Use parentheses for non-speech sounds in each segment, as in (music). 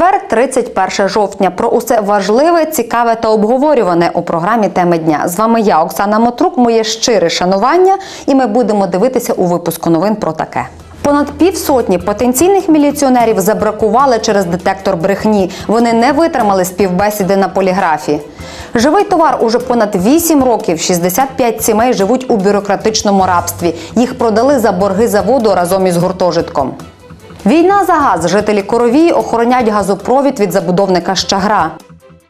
Четвер, 31 жовтня. Про усе важливе, цікаве та обговорюване у програмі Теми дня. З вами я, Оксана Мотрук. Моє щире шанування, і ми будемо дивитися у випуску новин про таке. Понад півсотні потенційних міліціонерів забракували через детектор брехні. Вони не витримали співбесіди на поліграфі. Живий товар уже понад 8 років. 65 сімей живуть у бюрократичному рабстві. Їх продали за борги заводу разом із гуртожитком. Війна за газ. Жителі Коровії охоронять газопровід від забудовника Щагра.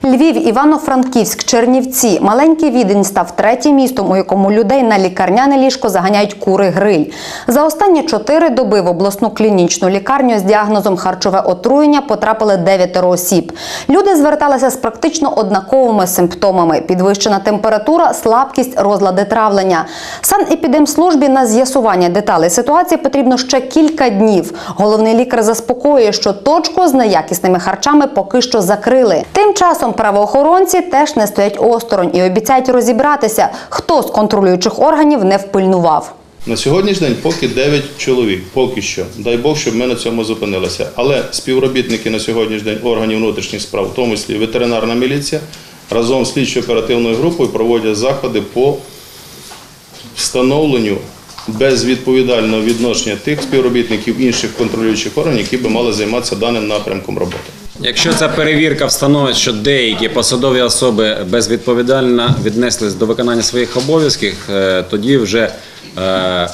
Львів, Івано-Франківськ, Чернівці. Маленький відень став третім містом, у якому людей на лікарняне ліжко заганяють кури гриль. За останні чотири доби в обласну клінічну лікарню з діагнозом харчове отруєння потрапили дев'ятеро осіб. Люди зверталися з практично однаковими симптомами: підвищена температура, слабкість, розлади травлення. Санепідемслужбі на з'ясування деталей ситуації потрібно ще кілька днів. Головний лікар заспокоює, що точку з неякісними харчами поки що закрили. Тим часом правоохоронці теж не стоять осторонь і обіцяють розібратися, хто з контролюючих органів не впильнував. На сьогоднішній день поки 9 чоловік, поки що. Дай Бог, щоб ми на цьому зупинилися. Але співробітники на сьогоднішній день органів внутрішніх справ, в тому числі ветеринарна міліція, разом з слідчо-оперативною групою проводять заходи по встановленню безвідповідального відношення тих співробітників інших контролюючих органів, які би мали займатися даним напрямком роботи. Якщо ця перевірка встановить, що деякі посадові особи безвідповідально віднеслись до виконання своїх обов'язків, е, тоді вже е,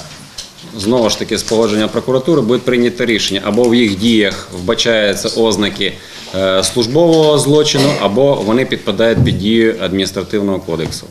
знову ж таки з погодження прокуратури буде прийнято рішення або в їх діях вбачаються ознаки е, службового злочину, або вони підпадають під дію адміністративного кодексу.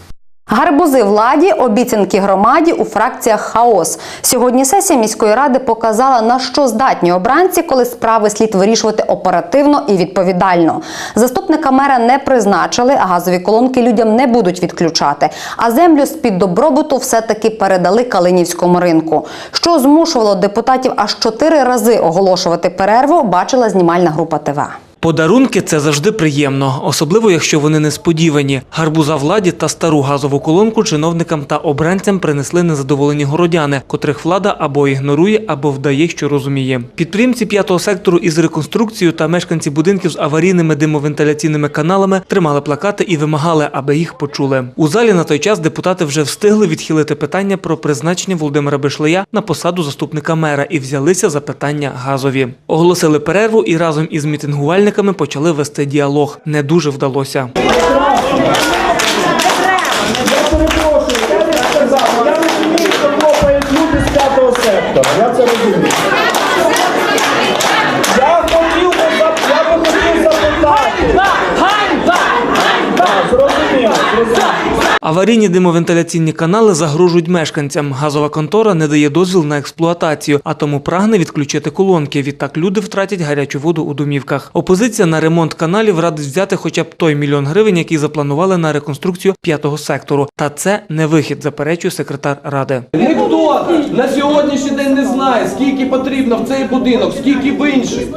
Гарбузи владі, обіцянки громаді у фракціях хаос. Сьогодні сесія міської ради показала на що здатні обранці, коли справи слід вирішувати оперативно і відповідально. Заступника мера не призначили, а газові колонки людям не будуть відключати. А землю з під добробуту все-таки передали Калинівському ринку. Що змушувало депутатів аж чотири рази оголошувати перерву, бачила знімальна група ТВ. Подарунки це завжди приємно, особливо якщо вони несподівані. Гарбуза владі та стару газову колонку чиновникам та обранцям принесли незадоволені городяни, котрих влада або ігнорує, або вдає, що розуміє. Підприємці п'ятого сектору із реконструкцією та мешканці будинків з аварійними димовентиляційними каналами тримали плакати і вимагали, аби їх почули. У залі на той час депутати вже встигли відхилити питання про призначення Володимира Бишлея на посаду заступника мера і взялися за питання газові. Оголосили перерву і разом із мітингувальниками почали вести діалог. Не дуже вдалося. Аварійні димовентиляційні канали загрожують мешканцям. Газова контора не дає дозвіл на експлуатацію, а тому прагне відключити колонки. Відтак люди втратять гарячу воду у домівках. Опозиція на ремонт каналів радить взяти хоча б той мільйон гривень, який запланували на реконструкцію п'ятого сектору. Та це не вихід, заперечує секретар ради. Ніхто на сьогоднішній день не знає, скільки потрібно в цей будинок, скільки в інший.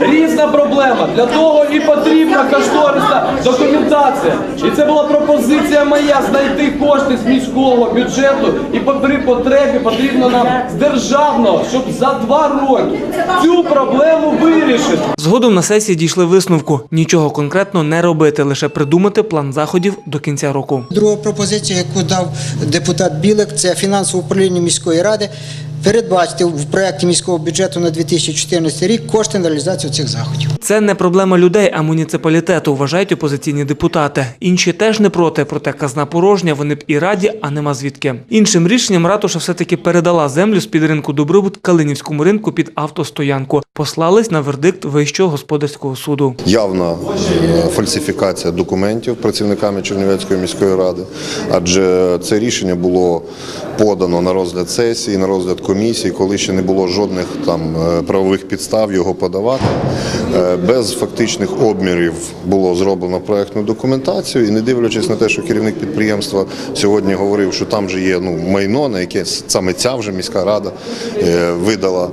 Різна проблема. Для того і потрібна кошторисна документація. І це була пропозиція моя знайти кошти з міського бюджету. І по- при потребі потрібно нам з державного, щоб за два роки цю проблему вирішити. Згодом на сесії дійшли висновку нічого конкретно не робити, лише придумати план заходів до кінця року. Друга пропозиція, яку дав депутат Білик, це фінансове управління міської ради. Передбачити в проєкті міського бюджету на 2014 рік кошти на реалізацію цих заходів. Це не проблема людей, а муніципалітету, вважають опозиційні депутати. Інші теж не проти, проте казна порожня, вони б і раді, а нема звідки. Іншим рішенням ратуша все-таки передала землю з-під ринку Добробут Калинівському ринку під автостоянку. Послались на вердикт Вищого господарського суду. явна е, фальсифікація документів працівниками Чернівецької міської ради, адже це рішення було подано на розгляд сесії, на розгляд комісії, коли ще не було жодних там е, правових підстав його подавати. Е, Без фактичних обмірів було зроблено проектну документацію, і не дивлячись на те, що керівник підприємства сьогодні говорив, що там же є ну майно, на яке саме ця вже міська рада е, видала.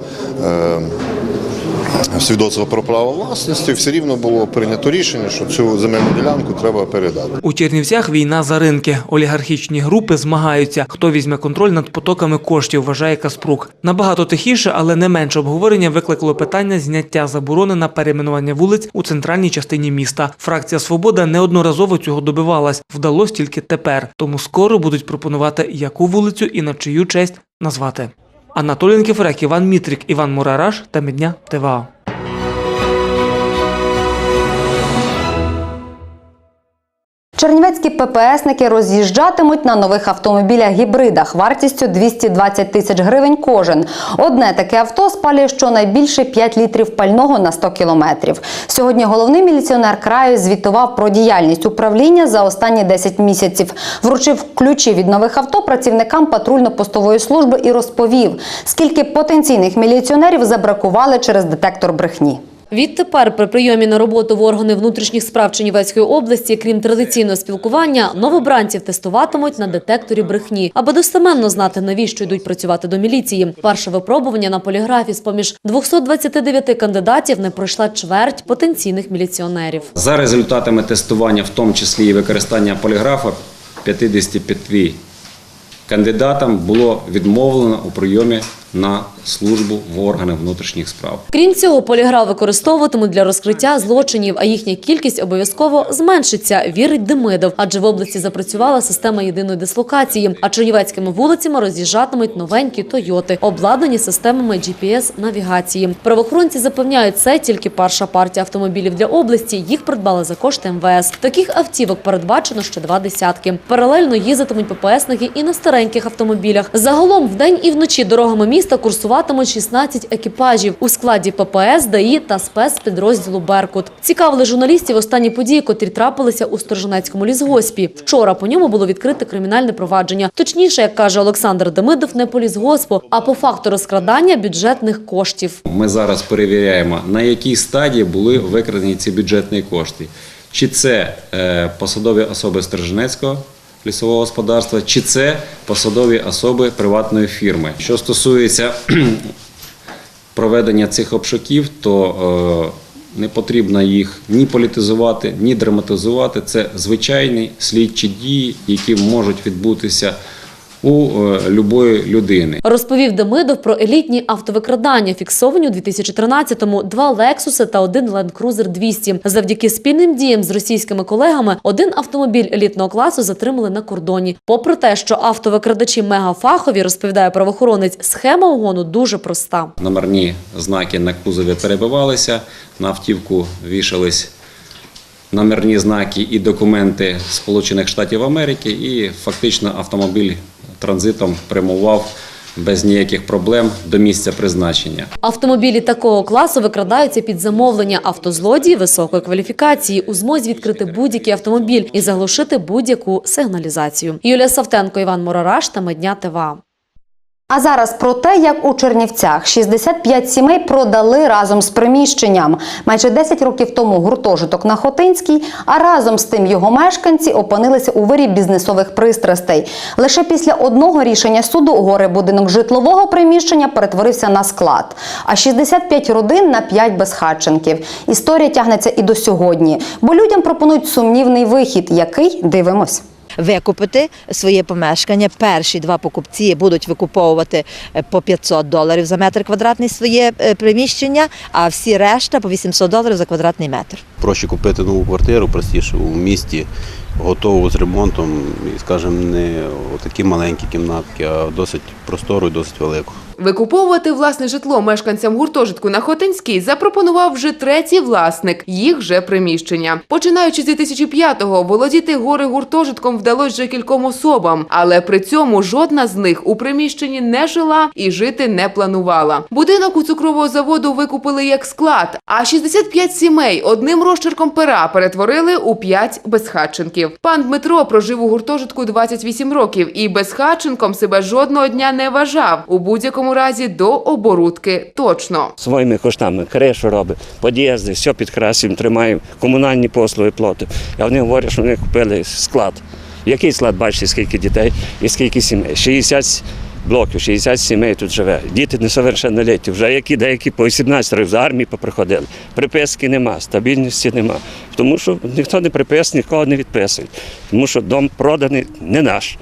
Свідоцтва про право власності, все рівно було прийнято рішення, що цю земельну ділянку треба передати. У Чернівцях війна за ринки. Олігархічні групи змагаються. Хто візьме контроль над потоками коштів, вважає Каспрук. Набагато тихіше, але не менше обговорення викликало питання зняття заборони на перейменування вулиць у центральній частині міста. Фракція Свобода неодноразово цього добивалась. Вдалось тільки тепер. Тому скоро будуть пропонувати, яку вулицю і на чию честь назвати. Анатолій Кефрек, Іван Мітрік, Іван Мурараш та Медня ТВА. Чернівецькі ППСники роз'їжджатимуть на нових автомобілях-гібридах вартістю 220 тисяч гривень кожен. Одне таке авто спалює щонайбільше 5 літрів пального на 100 кілометрів. Сьогодні головний міліціонер краю звітував про діяльність управління за останні 10 місяців. Вручив ключі від нових авто працівникам патрульно-постової служби і розповів, скільки потенційних міліціонерів забракували через детектор брехні. Відтепер при прийомі на роботу в органи внутрішніх справ Чернівецької області, крім традиційного спілкування, новобранців тестуватимуть на детекторі брехні, аби достеменно знати, навіщо йдуть працювати до міліції. Перше випробування на поліграфі з поміж 229 кандидатів не пройшла чверть потенційних міліціонерів. За результатами тестування, в тому числі і використання поліграфа, 55 кандидатам було відмовлено у прийомі на службу в органи внутрішніх справ. Крім цього, поліграф використовуватимуть для розкриття злочинів, а їхня кількість обов'язково зменшиться, вірить Демидов. Адже в області запрацювала система єдиної дислокації, а чернівецькими вулицями роз'їжджатимуть новенькі Тойоти, обладнані системами GPS-навігації. Правоохоронці запевняють, це тільки перша партія автомобілів для області. Їх придбали за кошти МВС. Таких автівок передбачено ще два десятки. Паралельно їздитимуть ППСники і на стареньких автомобілях. Загалом вдень і вночі дорогами міста курсуватимуть 16 екіпажів у складі ППС, ДАІ та спецпідрозділу Беркут. Цікавили журналістів останні події, котрі трапилися у Сторженецькому лісгоспі. Вчора по ньому було відкрите кримінальне провадження. Точніше, як каже Олександр Демидов, не по лісгоспу, а по факту розкрадання бюджетних коштів. Ми зараз перевіряємо, на якій стадії були викрадені ці бюджетні кошти. Чи це е, посадові особи Сторженецького лісового господарства, чи це посадові особи приватної фірми. Що стосується (clears throat) проведення цих обшуків, то е, не потрібно їх ні політизувати, ні драматизувати. Це звичайні слідчі дії, які можуть відбутися у е, любої людини. Розповів Демидов про елітні автовикрадання, фіксовані у 2013-му два Лексуси та один Land Cruiser 200. Завдяки спільним діям з російськими колегами один автомобіль елітного класу затримали на кордоні. Попри те, що автовикрадачі мегафахові, розповідає правоохоронець, схема угону дуже проста. Номерні знаки на кузові перебивалися, на автівку вішались номерні знаки і документи Сполучених Штатів Америки, і фактично автомобіль транзитом прямував без ніяких проблем до місця призначення. Автомобілі такого класу викрадаються під замовлення автозлодії високої кваліфікації у змозі відкрити будь-який автомобіль і заглушити будь-яку сигналізацію. Юлія Савтенко, Іван Морораш та Медня ТВА. А зараз про те, як у Чернівцях 65 сімей продали разом з приміщенням. Майже 10 років тому гуртожиток на Хотинській, а разом з тим його мешканці опинилися у вирі бізнесових пристрастей. Лише після одного рішення суду горе будинок житлового приміщення перетворився на склад. А 65 родин на 5 безхатченків. Історія тягнеться і до сьогодні, бо людям пропонують сумнівний вихід, який дивимось. Викупити своє помешкання. Перші два покупці будуть викуповувати е, по 500 доларів за метр квадратний своє е, приміщення, а всі решта по 800 доларів за квадратний метр. Проще купити нову квартиру, простіше у місті, готову з ремонтом, і, скажімо, не такі маленькі кімнатки, а досить простору і досить велику. Викуповувати власне житло мешканцям гуртожитку на Хотинській запропонував вже третій власник їх же приміщення. Починаючи з 2005-го, володіти гори гуртожитком вдалося вже кільком особам, але при цьому жодна з них у приміщенні не жила і жити не планувала. Будинок у цукрового заводу викупили як склад, а 65 сімей одним розчерком пера перетворили у 5 безхатченків. Пан Дмитро прожив у гуртожитку 28 років і безхатченком себе жодного дня не вважав. У будь-якому разі до оборудки точно. своїми коштами кришу робить, під'їзди, все підкрасимо, тримаємо, комунальні послуги платимо. А вони говорять, що вони купили склад. Який склад, бачите, скільки дітей і скільки сімей? 60 блоків, 60 сімей тут живе. Діти несовершеннолітні, вже які деякі по 18 років з армії поприходили. Приписки нема, стабільності нема. Тому що ніхто не приписує, нікого не відписує. Тому що дом проданий не наш.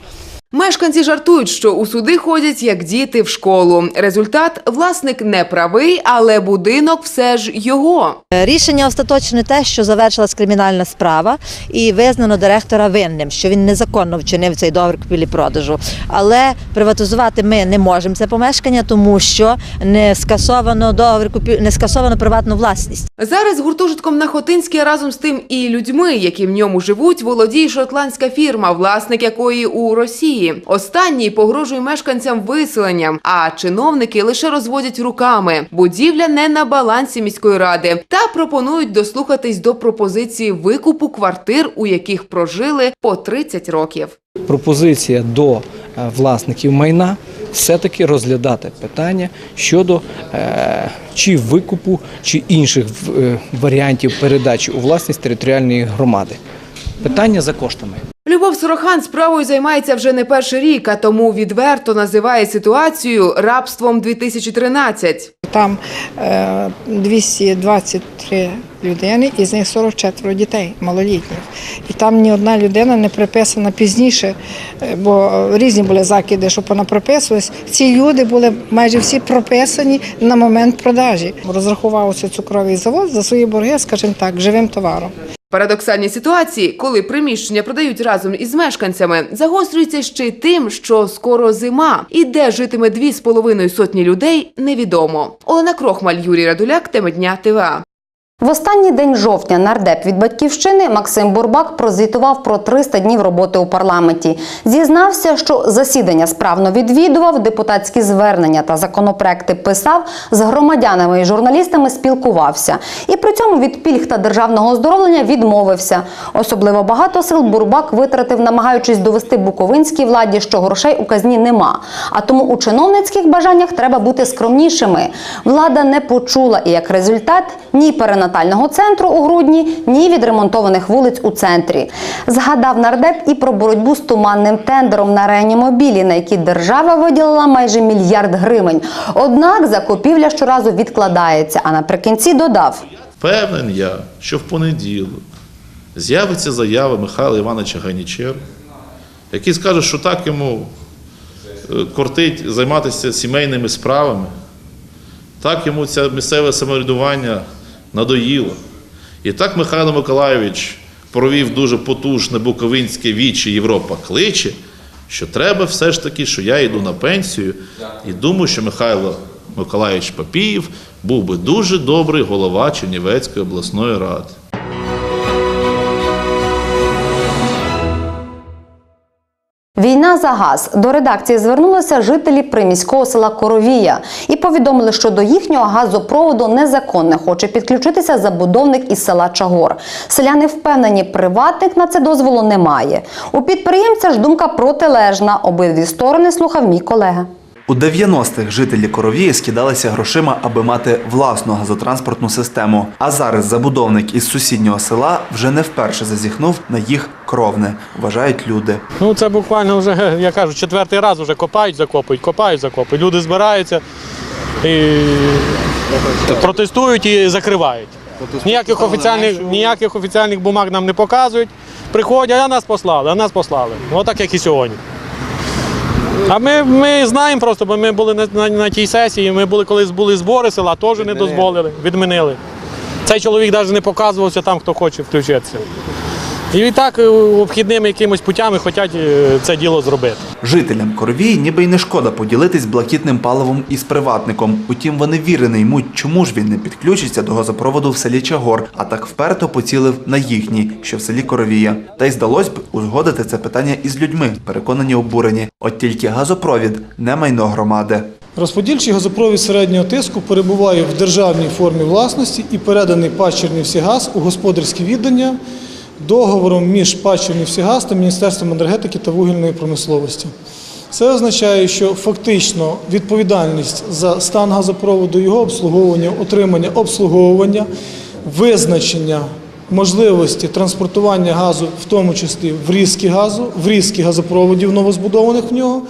Мешканці жартують, що у суди ходять як діти в школу. Результат власник не правий, але будинок все ж його. Рішення остаточне те, що завершилась кримінальна справа і визнано директора винним, що він незаконно вчинив цей договір купівлі-продажу. Але приватизувати ми не можемо це помешкання, тому що не скасовано договір купів... не скасовано приватну власність. Зараз гуртожитком на Хотинській разом з тим і людьми, які в ньому живуть, володіє шотландська фірма, власник якої у Росії. Останній погрожує мешканцям виселенням, а чиновники лише розводять руками. Будівля не на балансі міської ради та пропонують дослухатись до пропозиції викупу квартир, у яких прожили по 30 років. Пропозиція до е, власників майна все-таки розглядати питання щодо е, чи викупу, чи інших е, варіантів передачі у власність територіальної громади. Питання за коштами. Любов Сорохан справою займається вже не перший рік, а тому відверто називає ситуацію рабством 2013. Там е, 223 людини, із них 44 дітей малолітніх. І там ні одна людина не приписана пізніше, е, бо різні були закиди, що вона прописувалась. Ці люди були майже всі прописані на момент продажі. Розрахувався цукровий завод за свої борги, скажімо так, живим товаром. Парадоксальні ситуації, коли приміщення продають разом із мешканцями, загострюються ще й тим, що скоро зима, і де житиме дві з половиною сотні людей, невідомо. Олена Крохмаль, Юрій Радуляк, теми дня ТВА. В останній день жовтня нардеп від батьківщини Максим Бурбак прозвітував про 300 днів роботи у парламенті. Зізнався, що засідання справно відвідував, депутатські звернення та законопроекти писав, з громадянами і журналістами спілкувався. І при цьому від пільг та державного оздоровлення відмовився. Особливо багато сил Бурбак витратив, намагаючись довести буковинській владі, що грошей у казні нема. А тому у чиновницьких бажаннях треба бути скромнішими. Влада не почула і як результат ні перинатального центру у грудні, ні відремонтованих вулиць у центрі. Згадав нардеп і про боротьбу з туманним тендером на реанімобілі, на які держава виділила майже мільярд гривень. Однак закупівля щоразу відкладається. А наприкінці додав. Впевнений я, що в понеділок з'явиться заява Михайла Івановича Ганічер, який скаже, що так йому е, кортить займатися сімейними справами, так йому це місцеве самоврядування надоїло. І так Михайло Миколайович провів дуже потужне буковинське віче Європа кличе, що треба все ж таки, що я йду на пенсію, і думаю, що Михайло Миколайович Папіїв був би дуже добрий голова Чернівецької обласної ради. Війна за газ до редакції звернулися жителі приміського села Коровія і повідомили, що до їхнього газопроводу незаконне хоче підключитися забудовник із села Чагор. Селяни впевнені, приватник на це дозволу немає. У підприємця ж думка протилежна. Обидві сторони слухав мій колега. У 90-х жителі Коровії скидалися грошима, аби мати власну газотранспортну систему. А зараз забудовник із сусіднього села вже не вперше зазіхнув на їх кровне, вважають люди. Ну це буквально вже, я кажу, четвертий раз вже копають, закопують, копають, закопують. Люди збираються і протестують і закривають. Ніяких офіціальних, ніяких офіціальних бумаг нам не показують. Приходять, а нас послали, а нас послали. Отак, як і сьогодні. А ми, ми знаємо просто, бо ми були на, на, на тій сесії, ми були колись були збори села, теж не дозволили, відмінили. Цей чоловік навіть не показувався там, хто хоче включитися. І так е, обхідними якимось путями хочуть е, це діло зробити. Жителям Коровії ніби й не шкода поділитись блакитним паливом із приватником. Утім, вони віри не ймуть, чому ж він не підключиться до газопроводу в селі Чагор, а так вперто поцілив на їхній, що в селі Коровія. Та й здалось б узгодити це питання із людьми, переконані обурені. От тільки газопровід не майно громади. Розподільчий газопровід середнього тиску перебуває в державній формі власності і переданий ПАД «Чернівсігаз» у господарське віддання договором між ПАД «Чернівсігаз» та Міністерством енергетики та вугільної промисловості. Це означає, що фактично відповідальність за стан газопроводу, його обслуговування, отримання обслуговування, визначення можливості транспортування газу, в тому числі врізки газу, врізки газопроводів новозбудованих в нього,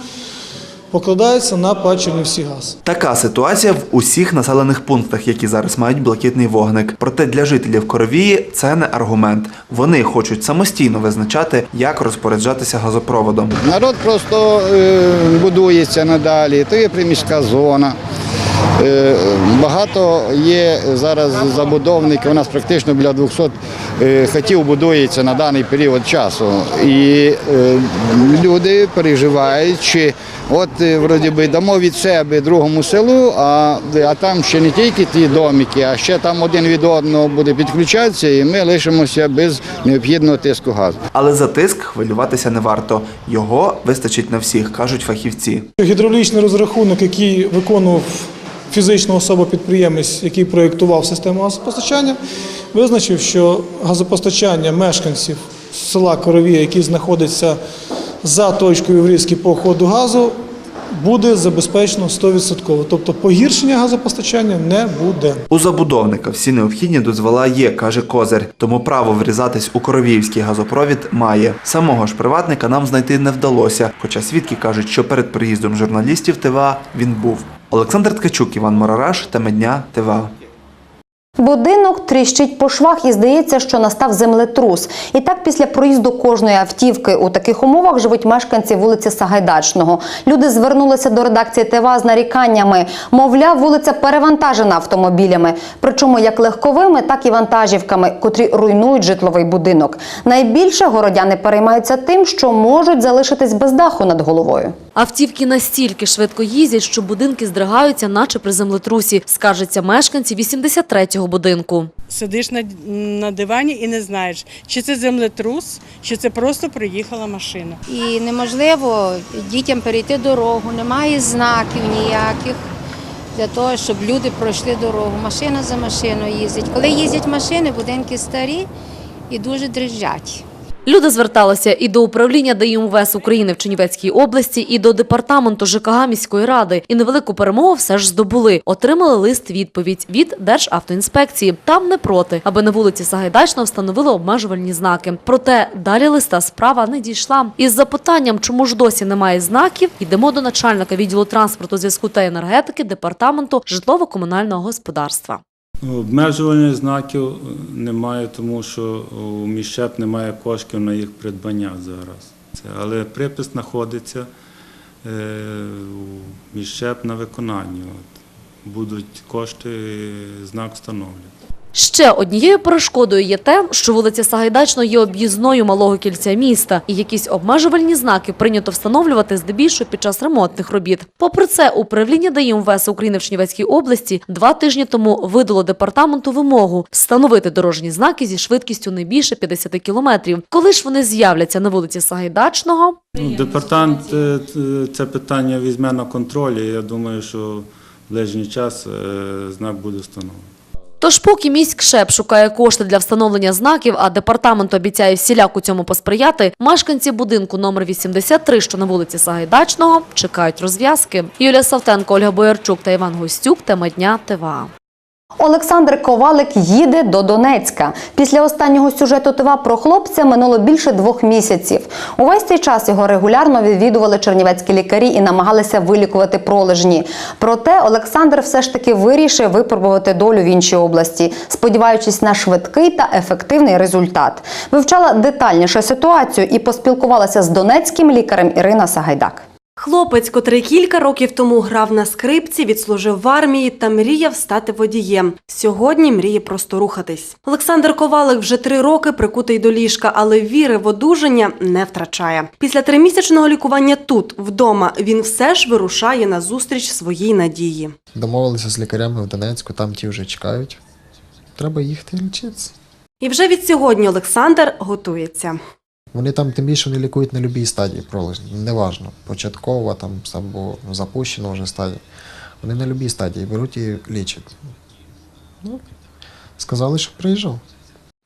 покладається на пачернівський газ. Така ситуація в усіх населених пунктах, які зараз мають блакитний вогник. Проте для жителів Коровії це не аргумент. Вони хочуть самостійно визначати, як розпоряджатися газопроводом. Народ просто е, будується надалі, то є приміська зона. Е, Багато є зараз забудовників, у нас практично біля 200 е, хатів будується на даний період часу. І е, люди переживають, чи от вроді би дамо від себе другому селу, а, а там ще не тільки ті домики, а ще там один від одного буде підключатися, і ми лишимося без необхідного тиску газу. Але за тиск хвилюватися не варто. Його вистачить на всіх, кажуть фахівці. Гідравлічний розрахунок, який виконував фізична особа-підприємець, який проєктував систему газопостачання, визначив, що газопостачання мешканців села Коровія, які знаходяться за точкою врізки по ходу газу, буде забезпечено 100%. Тобто погіршення газопостачання не буде. У забудовника всі необхідні дозвола є, каже Козир. Тому право врізатись у коровіївський газопровід має. Самого ж приватника нам знайти не вдалося. Хоча свідки кажуть, що перед приїздом журналістів ТВА він був. Олександр Ткачук, Іван Морараш, теми дня ТВА. Будинок тріщить по швах і здається, що настав землетрус. І так після проїзду кожної автівки у таких умовах живуть мешканці вулиці Сагайдачного. Люди звернулися до редакції ТВА з наріканнями. Мовляв, вулиця перевантажена автомобілями, причому як легковими, так і вантажівками, котрі руйнують житловий будинок. Найбільше городяни переймаються тим, що можуть залишитись без даху над головою. Автівки настільки швидко їздять, що будинки здригаються, наче при землетрусі, скаржаться мешканці 83-го будинку. Сидиш на, на дивані і не знаєш, чи це землетрус, чи це просто приїхала машина. І неможливо дітям перейти дорогу, немає знаків ніяких для того, щоб люди пройшли дорогу. Машина за машиною їздить. Коли їздять машини, будинки старі і дуже дрижать. Люди зверталися і до управління ДІМВС України в Чернівецькій області, і до департаменту ЖКГ міської ради. І невелику перемогу все ж здобули. Отримали лист відповідь від Державтоінспекції. Там не проти, аби на вулиці Сагайдачного встановили обмежувальні знаки. Проте далі листа справа не дійшла. Із запитанням, чому ж досі немає знаків, йдемо до начальника відділу транспорту, зв'язку та енергетики департаменту житлово-комунального господарства. Обмежувальних знаків е, немає, тому що у міщеп немає коштів на їх придбання зараз. Але припис знаходиться е, у міщеп на виконанні. Будуть кошти, знак встановлять. Ще однією перешкодою є те, що вулиця Сагайдачного є об'їзною малого кільця міста, і якісь обмежувальні знаки прийнято встановлювати здебільшого під час ремонтних робіт. Попри це, управління ДІМВС України в Чернівецькій області два тижні тому видало департаменту вимогу встановити дорожні знаки зі швидкістю не більше 50 кілометрів. Коли ж вони з'являться на вулиці Сагайдачного, Ну, департамент е, це питання візьме на контроль, і я думаю, що в ближній час е, знак буде встановлений. Тож, поки міськшеп шукає кошти для встановлення знаків, а департамент обіцяє всіляко цьому посприяти, мешканці будинку номер 83, що на вулиці Сагайдачного, чекають розв'язки. Юлія Савтенко, Ольга Боярчук та Іван Гостюк. Тема дня ТВА. Олександр Ковалик їде до Донецька. Після останнього сюжету ТВА про хлопця минуло більше двох місяців. Увесь цей час його регулярно відвідували чернівецькі лікарі і намагалися вилікувати пролежні. Проте Олександр все ж таки вирішив випробувати долю в іншій області, сподіваючись на швидкий та ефективний результат. Вивчала детальніше ситуацію і поспілкувалася з донецьким лікарем Ірина Сагайдак. Хлопець, котрий кілька років тому грав на скрипці, відслужив в армії та мріяв стати водієм. Сьогодні мріє просто рухатись. Олександр Ковалик вже три роки прикутий до ліжка, але віри в одужання не втрачає. Після тримісячного лікування тут, вдома, він все ж вирушає на зустріч своїй надії. Домовилися з лікарями в Донецьку, там ті вже чекають. Треба їхати лічитися. І вже від сьогодні Олександр готується. Вони там тим більше вони лікують на будь-якій стадії пролежні. Неважно, початкова там або запущена вже стадія. Вони на будь-якій стадії беруть і лічать. Ну, сказали, що приїжджав.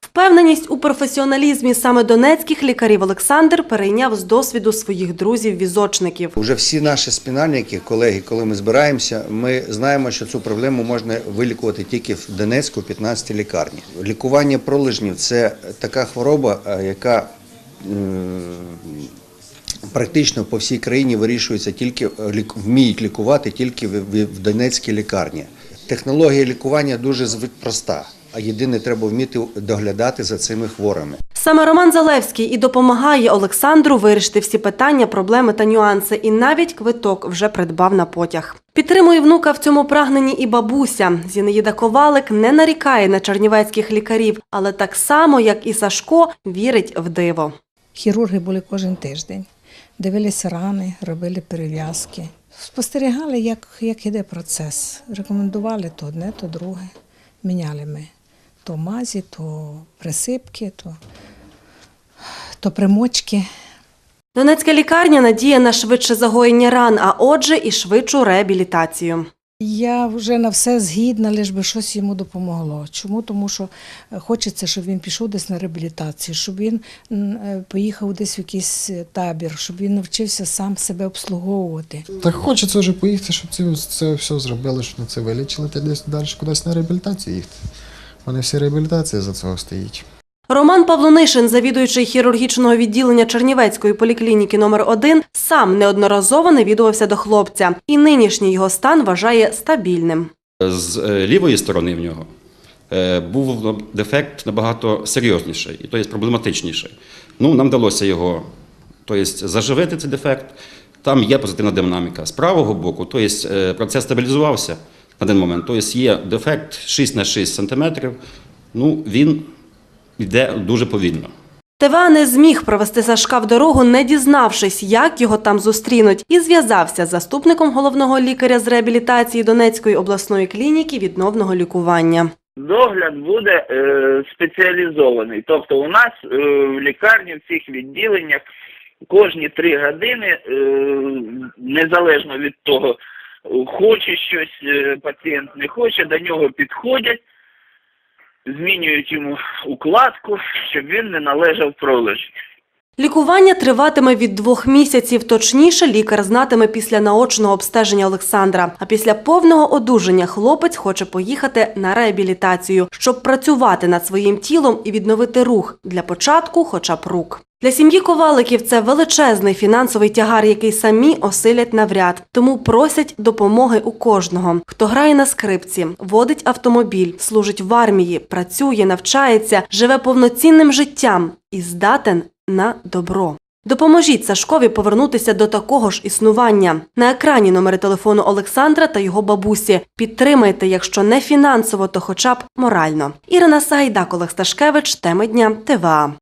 Впевненість у професіоналізмі саме донецьких лікарів Олександр перейняв з досвіду своїх друзів-візочників. Уже всі наші спінальники, колеги, коли ми збираємося, ми знаємо, що цю проблему можна вилікувати тільки в Донецьку, 15 лікарні. Лікування пролежнів це така хвороба, е, яка практично по всій країні вирішується тільки е, вміють лікувати тільки в, Донецькій лікарні. Технологія лікування дуже проста, а єдине треба вміти доглядати за цими хворими. Саме Роман Залевський і допомагає Олександру вирішити всі питання, проблеми та нюанси, і навіть квиток вже придбав на потяг. Підтримує внука в цьому прагненні і бабуся. Зінаїда Ковалик не нарікає на чернівецьких лікарів, але так само, як і Сашко, вірить в диво. Хірурги були кожен тиждень, дивилися рани, робили перев'язки. Спостерігали, як, як іде процес. Рекомендували то одне, то друге. Міняли ми то мазі, то присипки, то, то примочки. Донецька лікарня надіє на швидше загоєння ран, а отже, і швидшу реабілітацію. Я вже на все згідна, лиш би щось йому допомогло. Чому? Тому що е, хочеться, щоб він пішов десь на реабілітацію, щоб він е, поїхав десь в якийсь е, табір, щоб він навчився сам себе обслуговувати. Так хочеться вже поїхати, щоб це, це все зробили, щоб це вилічили, та десь далі кудись на реабілітацію їхати. Вони всі реабілітації за цього стоїть. Роман Павлонишин, завідуючий хірургічного відділення Чернівецької поліклініки номер 1 сам неодноразово навідувався до хлопця, і нинішній його стан вважає стабільним. З е, лівої сторони в нього е, був дефект набагато серйозніший, і то є проблематичніший. Ну, нам вдалося його тобто, заживити цей дефект. Там є позитивна динаміка. З правого боку, тобто, процес стабілізувався на один момент. Тобто є дефект 6 на 6 см. Ну, він йде дуже повільно. ТВА не зміг провести Сашка в дорогу, не дізнавшись, як його там зустрінуть, і зв'язався з заступником головного лікаря з реабілітації Донецької обласної клініки відновного лікування. Догляд буде е, спеціалізований. Тобто у нас е, в лікарні в цих відділеннях кожні три години, е, незалежно від того, хоче щось е, пацієнт не хоче, до нього підходять, змінюють йому укладку, щоб він не належав пролежі. Лікування триватиме від двох місяців. Точніше, лікар знатиме після наочного обстеження Олександра. А після повного одужання хлопець хоче поїхати на реабілітацію, щоб працювати над своїм тілом і відновити рух. Для початку, хоча б рук. Для сім'ї коваликів це величезний фінансовий тягар, який самі осилять навряд. Тому просять допомоги у кожного. Хто грає на скрипці, водить автомобіль, служить в армії, працює, навчається, живе повноцінним життям і здатен на добро. Допоможіть Сашкові повернутися до такого ж існування. На екрані номери телефону Олександра та його бабусі. Підтримайте, якщо не фінансово, то хоча б морально. Ірина Сагайдак, Олег Сташкевич, теми дня ТВА.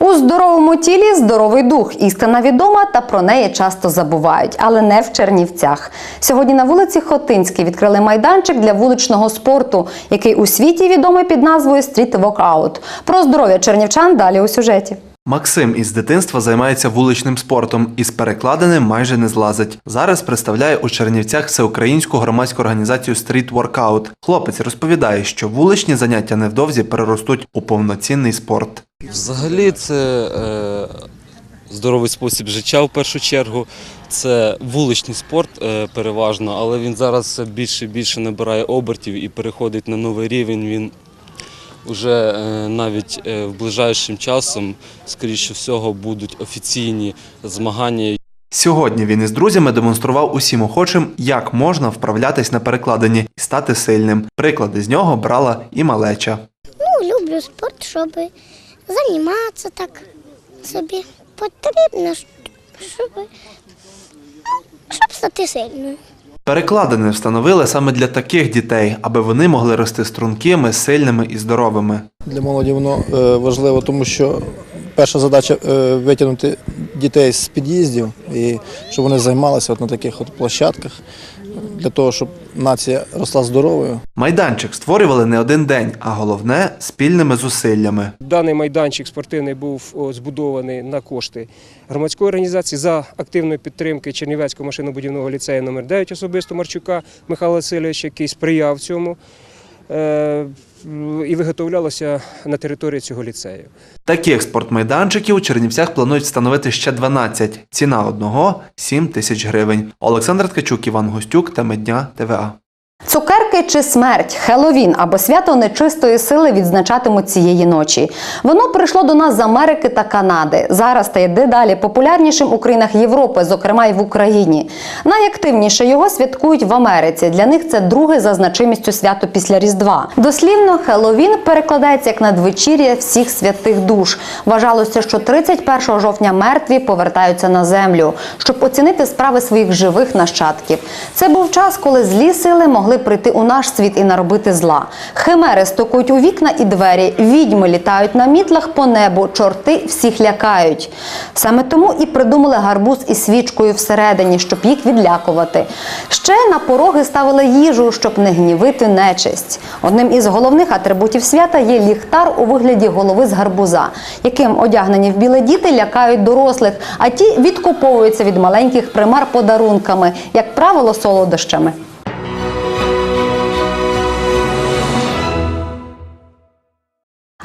У здоровому тілі здоровий дух. Істина відома, та про неї часто забувають, але не в Чернівцях. Сьогодні на вулиці Хотинській відкрили майданчик для вуличного спорту, який у світі відомий під назвою Workout. Про здоров'я чернівчан далі у сюжеті. Максим із дитинства займається вуличним спортом і з перекладеним майже не злазить. Зараз представляє у Чернівцях всеукраїнську громадську організацію Street Workout. Хлопець розповідає, що вуличні заняття невдовзі переростуть у повноцінний спорт. Взагалі, це е, здоровий спосіб життя в першу чергу. Це вуличний спорт е, переважно, але він зараз більше і більше набирає обертів і переходить на новий рівень. Він вже е, навіть е, в ближайшим часом, скоріше всього, будуть офіційні змагання. Сьогодні він із друзями демонстрував усім охочим, як можна вправлятись на перекладині і стати сильним. Приклади з нього брала і малеча. Ну, люблю спорт, щоб займатися так собі. Потрібно, щоб, щоб стати сильною. Перекладини встановили саме для таких дітей, аби вони могли рости стрункими, сильними і здоровими. Для молоді воно е, важливо, тому що перша задача е, витягнути дітей з під'їздів і щоб вони займалися на таких площадках для того, щоб нація росла здоровою. Майданчик створювали не один день, а головне спільними зусиллями. Даний майданчик спортивний був збудований на кошти громадської організації за активної підтримки Чернівецького машинобудівного ліцею номер 9 особисто Марчука Михайла Васильовича, який сприяв цьому. Е, І виготовлялося на території цього ліцею. Таких спортмайданчиків у Чернівцях планують встановити ще 12. Ціна одного 7 тисяч гривень. Олександр Ткачук, Іван Гостюк та Медня ТВА. Цукерки чи смерть, Хеловін або свято нечистої сили відзначатимуть цієї ночі. Воно прийшло до нас з Америки та Канади. Зараз стає дедалі популярнішим у країнах Європи, зокрема й в Україні. Найактивніше його святкують в Америці. Для них це друге за значимістю свято після Різдва. Дослівно, Хеловін перекладається як надвечір'я всіх святих душ. Вважалося, що 31 жовтня мертві повертаються на землю, щоб оцінити справи своїх живих нащадків. Це був час, коли злі сили могли прийти у наш світ і наробити зла. Химери стукають у вікна і двері, відьми літають на мітлах по небу, чорти всіх лякають. Саме тому і придумали гарбуз із свічкою всередині, щоб їх відлякувати. Ще на пороги ставили їжу, щоб не гнівити нечисть. Одним із головних атрибутів свята є ліхтар у вигляді голови з гарбуза, яким одягнені в біле діти лякають дорослих, а ті відкуповуються від маленьких примар подарунками, як правило, солодощами.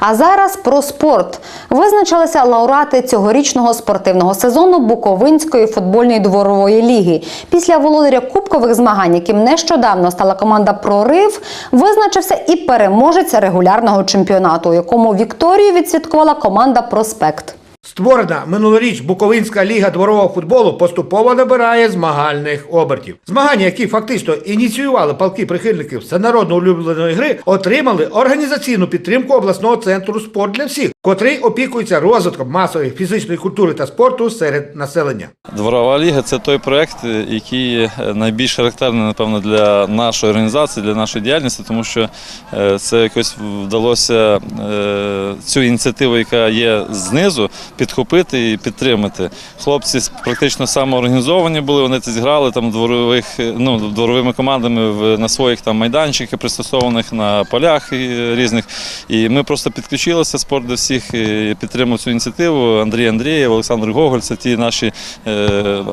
А зараз про спорт. Визначилися лауреати цьогорічного спортивного сезону Буковинської футбольної дворової ліги. Після володаря кубкових змагань, яким нещодавно стала команда Прорив, визначився і переможець регулярного чемпіонату, у якому Вікторію відсвяткувала команда Проспект. Створена минулоріч Буковинська ліга дворового футболу поступово набирає змагальних обертів. Змагання, які фактично ініціювали палки прихильників всенародно улюбленої гри, отримали організаційну підтримку обласного центру спорт для всіх, котрий опікується розвитком масової фізичної культури та спорту серед населення. Дворова ліга це той проект, який найбільш характерний, напевно, для нашої організації, для нашої діяльності, тому що е, це якось вдалося е, цю ініціативу, яка є знизу, підхопити і підтримати. Хлопці практично самоорганізовані були, вони це зіграли там дворових, ну, дворовими командами в, на своїх там майданчиках, пристосованих на полях і різних. І ми просто підключилися, спорт до всіх і підтримав цю ініціативу. Андрій Андрієв, Олександр Гоголь це ті наші е,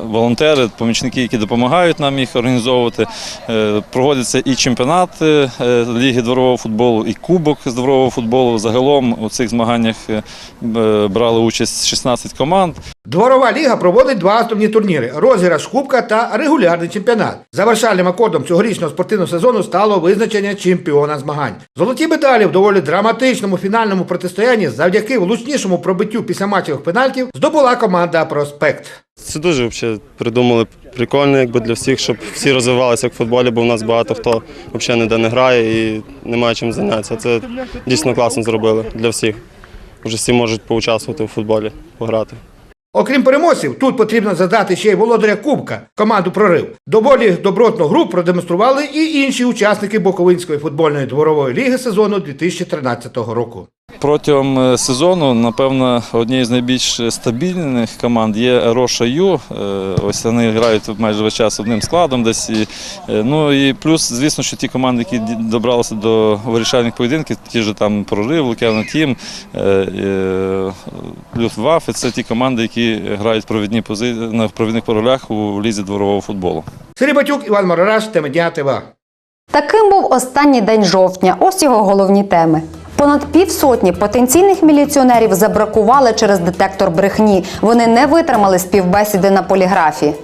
волонтери, помічники, які допомагають нам їх організовувати. Е, проводяться і чемпіонат е, Ліги дворового футболу, і кубок з дворового футболу. Загалом у цих змаганнях е, е, брали участь 16 команд. Дворова ліга проводить два основні турніри: розіграш кубка та регулярний чемпіонат. Завершальним акордом цьогорічного спортивного сезону стало визначення чемпіона змагань. Золоті медалі в доволі драматичному фінальному протистоянні завдяки влучнішому пробиттю після матчевих пенальтів здобула команда Проспект. Це дуже взагалі придумали прикольно, якби для всіх, щоб всі розвивалися як в футболі, бо в нас багато хто взагалі ніде не грає і немає чим зайнятися. Це дійсно класно зробили для всіх. Вже всі можуть поучаствувати у футболі, пограти. Окрім переможців, тут потрібно задати ще й володаря Кубка, команду Прорив. Доволі добротну гру продемонстрували і інші учасники Буковинської футбольної дворової ліги сезону 2013 року. Протягом е, сезону, напевно, однією з найбільш стабільних команд є Роша Ю. Е, Ось вони грають майже весь час одним складом десь. І, е, ну і плюс, звісно, що ті команди, які добралися до вирішальних поєдинків, ті ж там Прорив, Лук'яна Тім, е, Люфтваффе, це ті команди, які грають провідні пози... на провідних ролях у лізі дворового футболу. Сергій Батюк, Іван Марараш, Темедня ТВ. Таким був останній день жовтня. Ось його головні теми. Понад півсотні потенційних міліціонерів забракували через детектор брехні. Вони не витримали співбесіди на поліграфі.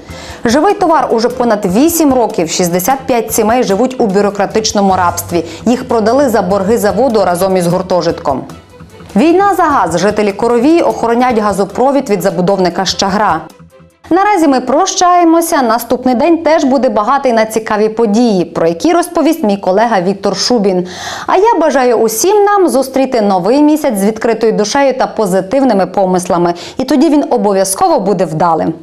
Живий товар уже понад 8 років. 65 сімей живуть у бюрократичному рабстві. Їх продали за борги заводу разом із гуртожитком. Війна за газ. Жителі Коровії охороняють газопровід від забудовника Щагра. Наразі ми прощаємося. Наступний день теж буде багатий на цікаві події, про які розповість мій колега Віктор Шубін. А я бажаю усім нам зустріти новий місяць з відкритою душею та позитивними помислами. І тоді він обов'язково буде вдалим.